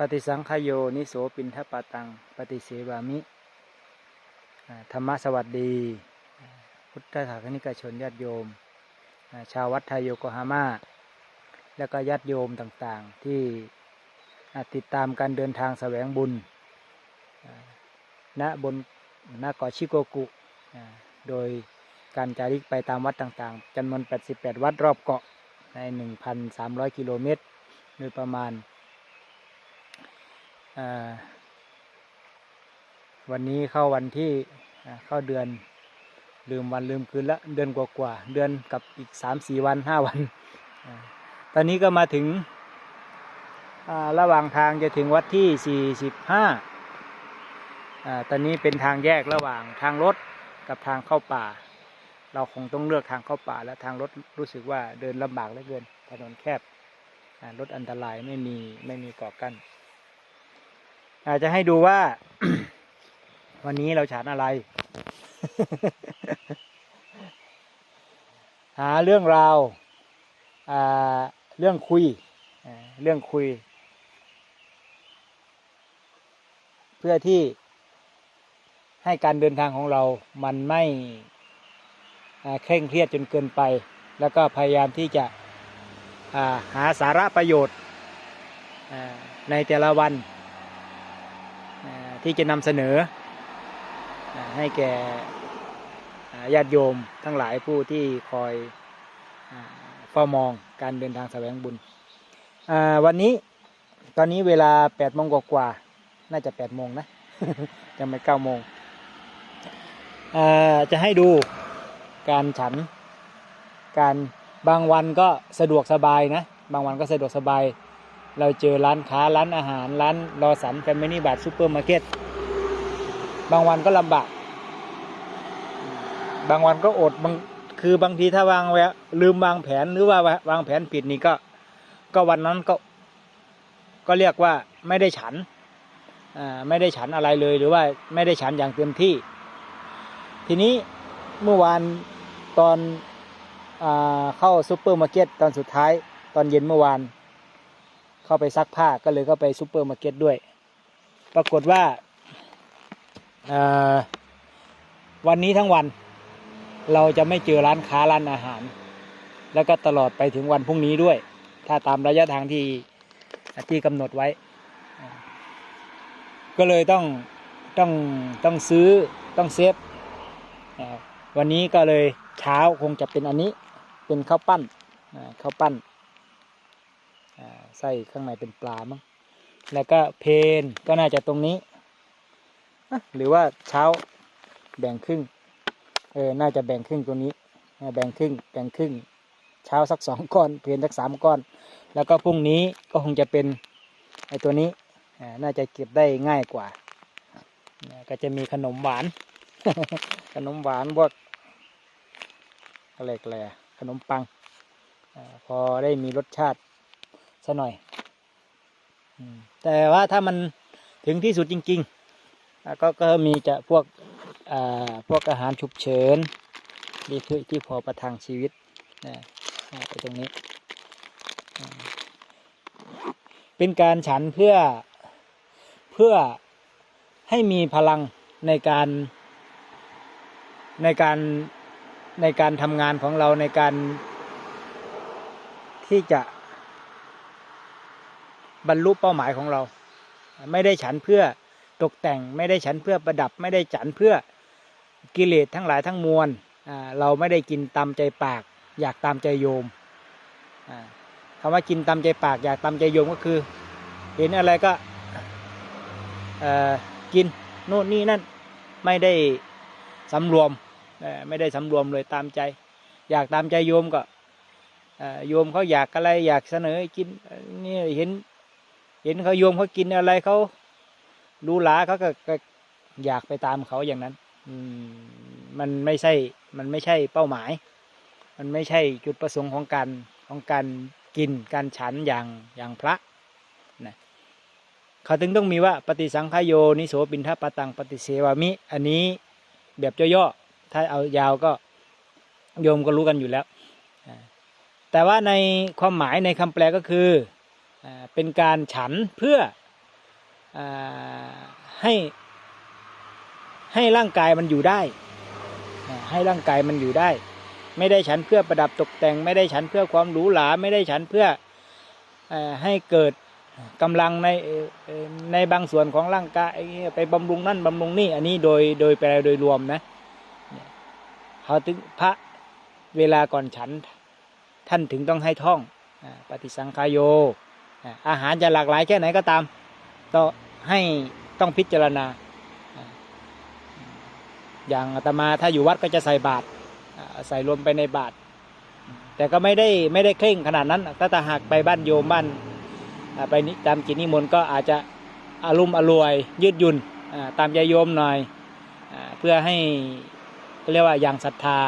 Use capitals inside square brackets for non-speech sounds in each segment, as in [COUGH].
ปฏิสังขโยนิโสปินทปาตัง ปฏิเสวามิ ธรรมสวัสดี พุทธศาสนิกชนญาติโยม ชาววัดไทยโยโกฮาม่า แล้วก็ญาติโยมต่างๆ ที่ติดตามการเดินทางแสวงบุญ ณบนณเกาะชิโกกุ โดยการจาริกไปตามวัดต่างๆจำนวน 88 วัดรอบเกาะใน 1,300 กิโลเมตร โดยประมาณ วันนี้เข้าวันที่เข้าเดือนลืมวันลืมคืนละเดือนกว่าๆเดือนกับอีกสามสี่วันห้าวัน ตอนนี้ก็มาถึงระหว่างทางจะถึงวัดที่สี่สิบห้าตอนนี้เป็นทางแยกระหว่างทางรถกับทางเข้าป่า เราคงต้องเลือกทางเข้าป่า แล้วทางรถรู้สึกว่าเดินลำบากเหลือเกินถนนแคบรถอันตรายไม่มีไม่มีเกาะกั้น อาจจะให้ดูว่า วันนี้เราฉันอะไร หาเรื่องราวาเรื่องคุยเรื่องคุย เพื่อที่ให้การเดินทางของเรามันไม่เคร่งเครียดจนเกินไป แล้วก็พยายามที่จะาหาสาระประโยชน์ในแต่ละวัน ที่จะนำเสนอ ให้แก่ญาติโยมทั้งหลายผู้ที่คอยเฝ้ามองการเดินทางแสวงบุญ วันนี้ตอนนี้เวลา8โมงกว่าๆน่าจะ8โมงนะยังไม่9โมงจะให้ดูการฉันการบางวันก็สะดวกสบายนะ บางวันก็สะดวกสบาย เราเจอร้านค้าร้านอาหารร้านรอสันแฟมิลี่บาทซูเปอร์มาร์เก็ตบางวันก็ลำบาก บางวันก็อดบางคือบางทีถ้าวางไว้ลืมวางแผนหรือว่าวางแผนผิดนี่ก็ ก็วันนั้นก็ ก็เรียกว่าไม่ได้ฉันอ่าไม่ได้ฉันอะไรเลยหรือว่าไม่ได้ฉันอย่างเต็มที่ ทีนี้เมื่อวานตอนอาเข้าซูเปอร์มาร์เก็ตตอนสุดท้าย ตอนเย็นเมื่อวาน เข้าไปซักผ้าก็เลยเข้าไปซูเปอร์มาร์เก็ตด้วย ปรากฏว่าวันนี้ทั้งวันเราจะไม่เจอร้านค้าร้านอาหาร แล้วก็ตลอดไปถึงวันพรุ่งนี้ด้วย ถ้าตามระยะทางที่ที่กำหนดไว้ ก็เลยต้องต้องต้องซื้อต้องเซฟวันนี้ก็เลยเช้าคงจะเป็นอันนี้เป็นข้าวปั้นข้าวปั้น ไส้ข้างในเป็นปลามั้งแล้วก็เพนก็น่าจะตรงนี้หรือว่าเช้าแบ่งครึ่งเออน่าจะแบ่งครึ่งตัวนี้แบ่งครึ่งแบ่งครึ่งเช้าสักสองก้อนเพนสักสามก้อน แล้วก็พรุ่งนี้ก็คงจะเป็นไอตัวนี้น่าจะเก็บได้ง่ายกว่า ก็จะมีขนมหวาน ขนมหวานพวกอะไรกันเลยขนมปัง พอได้มีรสชาติ ซะหน่อยแต่ว่าถ้ามันถึงที่สุดจริงๆก็ก็มีจะพวกพวกอาหารฉุกเฉินที่คือที่พอประทังชีวิตนะไปตรงนี้ เป็นการฉันเพื่อเพื่อให้มีพลังในการในการในการทำงานของเราในการที่จะ บรรลุเป้าหมายของเรา ไม่ได้ฉันเพื่อตกแต่งไม่ได้ฉันเพื่อประดับไม่ได้ฉันเพื่อกิเลสทั้งหลายทั้งมวลเราไม่ได้กินตามใจปาก อยากตามใจโยมอ่าคำว่ากินตามใจปากอยากตามใจโยมก็คือ เห็นอะไรก็กินโน่นนี่นั่นไม่ได้สำรวมไม่ได้สำรวมเลยตามใจ อยากตามใจโยมก็โยมเขาอยากอะไรอยากเสนอกินนี่เห็น เห็นเขาโยมเขากินอะไรเขาดูหลาเขาก็กอยากไปตามเขาอย่างนั้น อืมันไม่ใช่ มันไม่ใช่เป้าหมาย มันไม่ใช่จุดประสงค์ของการของการกินการฉันอย่างอย่างพระนะเขาถึงต้องมีว่าปฏิสังขโยนิโสปินทปตังปฏิเสวามิ อันนี้แบบย่อๆถ้าเอายาวก็โยมก็รู้กันอยู่แล้ว แต่ว่าในความหมายในคำแปลก็คือ เป็นการฉันเพื่ออให้ให้ร่างกายมันอยู่ได้ ให้ร่างกายมันอยู่ได้ ไม่ได้ฉันเพื่อประดับตกแต่ง ไม่ได้ฉันเพื่อความหรูหราไม่ได้ฉันเพื่ออให้เกิดกำลังในในบางส่วนของร่างกายไปบำรุงนั่นบำรุงนี่อันนี้โดยโดยแปลโดยรวมนะเขาถึงพระเวลาก่อนฉัน ท่านถึงต้องให้ท่องอปฏิสังขายโย อาหารจะหลากหลายแค่ไหนก็ตามต้องให้ต้องพิจารณา อย่างอาตมาถ้าอยู่วัดก็จะใส่บาตรใส่รวมไปในบาตรแต่ก็ไม่ได้ไม่ได้เคร่งขนาดนั้น ถ้าแต่หากไปบ้านโยมบ้านไปนิตามกิจนิมนต์ก็อาจจะอารมณ์อรวย ยืดหยุ่นตามใจโยมหน่อยเพื่อให้เรียกว่าอย่างศรัทธา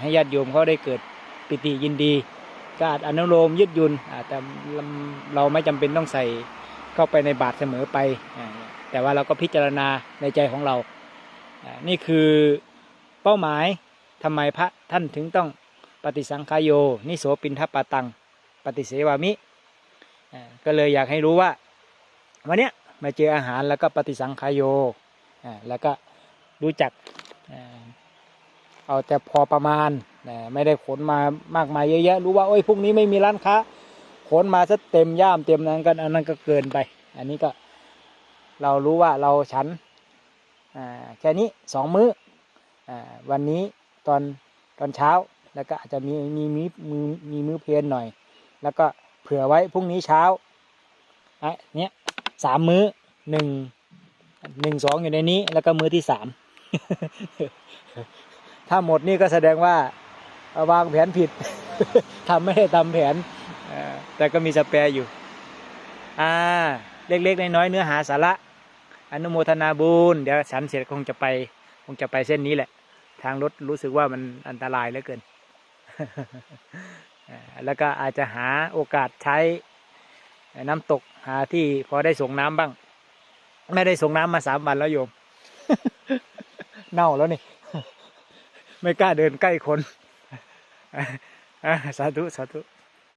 ให้ญาติโยมเขาได้เกิดปิติยินดี ก็อาจอนุโลมยืดหยุนอ่าแต่เราไม่จำเป็นต้องใส่เข้าไปในบาทเสมอไป แต่ว่าเราก็พิจารณาในใจของเรา นี่คือเป้าหมายทำไมพระท่านถึงต้องปฏิสังขายโย นิโสปินทปาตัง ปฏิเสวามิอ่าก็เลยอยากให้รู้ว่า วันนี้มาเจออาหารแล้วก็ปฏิสังขายโยอ่าแล้วก็รู้จักเอาแต่พอประมาณ นะไม่ได้ขนมามากมายเยอะแยะรู้ว่าโอ้ยพรุ่งนี้ไม่มีร้านค้าขนมาซะเต็มย่ามเต็มนั้นกันอันนั้นก็เกินไป อันนี้ก็เรารู้ว่าเราฉันอ่าแค่นี้สองมื้ออ่าวันนี้ตอนตอนเช้าแล้วก็อาจจะมีมีมีมือมีมื้อเพลนหน่อย แล้วก็เผื่อไว้พรุ่งนี้เช้าอะเนี้ยสามมื้อหนึ่งหนึ่งสองอยู่ในนี้ แล้วก็มื้อที่สามถ้าหมดนี่ก็แสดงว่า วางแผนผิดทำไม่ได้ตามแผนแต่ก็มีสแปรอยู่ อ่า เล็กๆน้อยๆเนื้อหาสาระ อนุโมทนาบุญเดี๋ยวฉันเสร็จคงจะไปคงจะไปเส้นนี้แหละ ทางรถรู้สึกว่ามันอันตรายเหลือเกิน แล้วก็อาจจะหาโอกาสใช้น้ำตกหาที่พอได้ส่งน้ำบ้าง ไม่ได้ส่งน้ำมาสามวันแล้วโยม เน่าแล้วนี่ ไม่กล้าเดินใกล้คน [LAUGHS] Ah, satu satu.